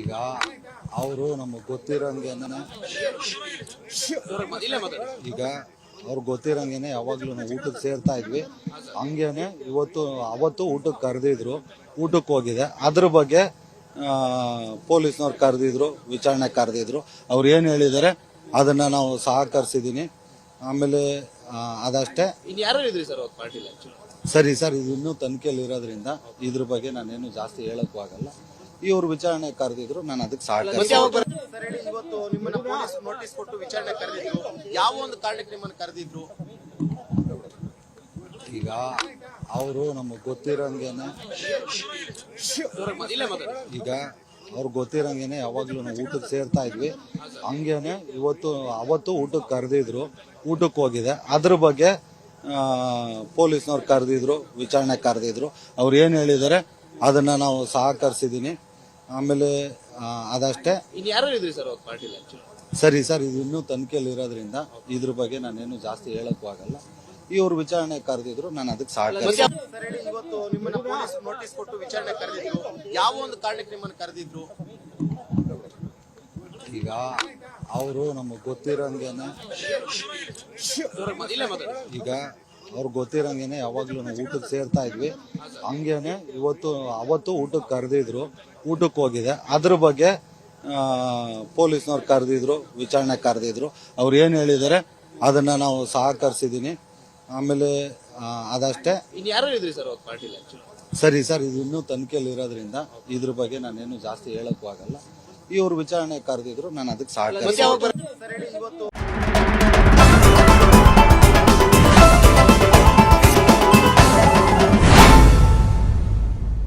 ಈಗ ಅವರು ನಮಗೆ ಗೊತ್ತಿರೋಂಗೆನೆ ಈಗ ಅವ್ರಿಗೆ ಗೊತ್ತಿರೋಂಗೆನೆ ಯಾವಾಗ್ಲೂ ನಾವು ಊಟಕ್ಕೆ ಸೇರ್ತಾ ಇದ್ವಿ. ಹಂಗೇನೆ ಇವತ್ತು ಅವತ್ತು ಊಟಕ್ಕೆ ಕರೆದಿದ್ರು ಊಟಕ್ಕೆ ಹೋಗಿದೆ. ಅದ್ರ ಬಗ್ಗೆ ಪೊಲೀಸ್ನವ್ರು ಕರೆದಿದ್ರು ವಿಚಾರಣೆ ಕರೆದಿದ್ರು. ಅವ್ರು ಏನು ಹೇಳಿದ್ದಾರೆ ಅದನ್ನು ನಾವು ಸಹಕರಿಸಿದ್ದೀನಿ ಆಮೇಲೆ ಅದಷ್ಟೇ. ಸರಿ ಸರ್ ಇದು ಇನ್ನೂ ತನಿಖೆಯಲ್ಲಿ ಇರೋದ್ರಿಂದ ಇದ್ರ ಬಗ್ಗೆ ನಾನೇನು ಜಾಸ್ತಿ ಹೇಳೋಕ್ಕೂ ಆಗಲ್ಲ. ಇವ್ರು ವಿಚಾರಣೆ ಕರೆದಿದ್ರು ನಾನು ಅದಕ್ಕೆ ಸಹಕರಿಸಿ ಸರ್ ಹೇಳಿ ಇವತ್ತು ನಿಮ್ಮನ್ನ ಪೊಲೀಸ್ ನೋಟಿಸ್ ಕೊಟ್ಟು ವಿಚಾರಣೆ ಕರೆದಿದ್ರು. ಯಾವ ಒಂದು ಕಾರಣಕ್ಕೆ ನಿಮ್ಮನ್ನ ಕರೆದಿದ್ರು? ಈಗ ಅವರು ನಮಗೆ ಗೊತ್ತಿರೋಂಗೇನೆ ಈಗ ಅವ್ರು ಗೊತ್ತಿರೋಂಗೇನೆ ಯಾವಾಗ್ಲೂ ನಾವು ಊಟಕ್ಕೆ ಸೇರ್ತಾ ಇದ್ವಿ. ಹಂಗೇನೆ ಇವತ್ತು ಅವತ್ತು ಊಟಕ್ಕೆ ಕರೆದಿದ್ರು ಊಟಕ್ಕೆ ಹೋಗಿದೆ. ಅದ್ರ ಬಗ್ಗೆ ಪೊಲೀಸ್ನವ್ರು ಕರೆದಿದ್ರು ವಿಚಾರಣೆ ಕರೆದಿದ್ರು. ಅವ್ರು ಏನು ಹೇಳಿದ್ದಾರೆ ಅದನ್ನು ನಾವು ಸಹಕರಿಸಿದ್ದೀನಿ ಆಮೇಲೆ ಅದಷ್ಟೇ. ಇನ್ ಯಾರು ಇದ್ರಿ ಸರ್ ಅವತ್ತು ಪಾರ್ಟಿಲಿ ಆಕ್ಚುಲಿ ಸರಿ ಸರ್ ಇದು ಇನ್ನೂ ತನಿಖೆಯಲ್ಲಿ ಇರೋದ್ರಿಂದ ಇದ್ರ ಬಗ್ಗೆ ನಾನೇನು ಜಾಸ್ತಿ ಹೇಳಕ್ಕೂ ಆಗಲ್ಲ. ಇವ್ರು ವಿಚಾರಣೆ ಕರೆದಿದ್ರು ನಾನು ಅದಕ್ಕೆ ಸಾಕು ಸರ್ ಹೇಳಿ ಇವತ್ತು ನಿಮ್ಮನ್ನ ಪೊಲೀಸ್ ನೋಟಿಸ್ ಕೊಟ್ಟು ವಿಚಾರಣೆ ಕರೆದಿದ್ರು. ಯಾವ ಒಂದು ಕಾರಣಕ್ಕೆ ನಿಮ್ಮನ್ನ ಕರೆದಿದ್ರು? ಈಗ ಅವರು ನಮಗೆ ಗೊತ್ತಿರೋಂಗೆನೆ ಇಲ್ಲೇ ಮಾತಾಡಿ. ಈಗ ಅವ್ರಿಗೆ ಗೊತ್ತಿರೋಂಗೆನೆ ಯಾವಾಗ್ಲೂ ನಾವು ಊಟಕ್ಕೆ ಸೇರ್ತಾ ಇದ್ವಿ. ಹಂಗೇನೆ ಇವತ್ತು ಅವತ್ತು ಊಟಕ್ಕೆ ಕರೆದಿದ್ರು. ಊಟಕ್ಕೆ ಹೋಗಿದೆ. ಅದ್ರ ಬಗ್ಗೆ ಪೊಲೀಸ್ನವ್ರು ಕರೆದಿದ್ರು ವಿಚಾರಣೆ ಕರೆದಿದ್ರು. ಅವ್ರು ಏನು ಹೇಳಿದ್ದಾರೆ ಅದನ್ನ ನಾವು ಸಹಕರಿಸಿದ್ದೀನಿ ಆಮೇಲೆ ಅದಷ್ಟೇ. ಸರ್ ಸರಿ ಸರ್ ಇದು ಇನ್ನೂ ತನಿಖೆಯಲ್ಲಿ ಇರೋದ್ರಿಂದ ಇದ್ರ ಬಗ್ಗೆ ನಾನೇನು ಜಾಸ್ತಿ ಹೇಳಕ್ಕೂ ಆಗಲ್ಲ. ಇವ್ರು ವಿಚಾರಣೆ ಕರೆದಿದ್ರು ನಾನು ಅದಕ್ಕೆ ಸಹಕರಿಸಿ ಸರ್ ಹೇಳಿ ಇವತ್ತು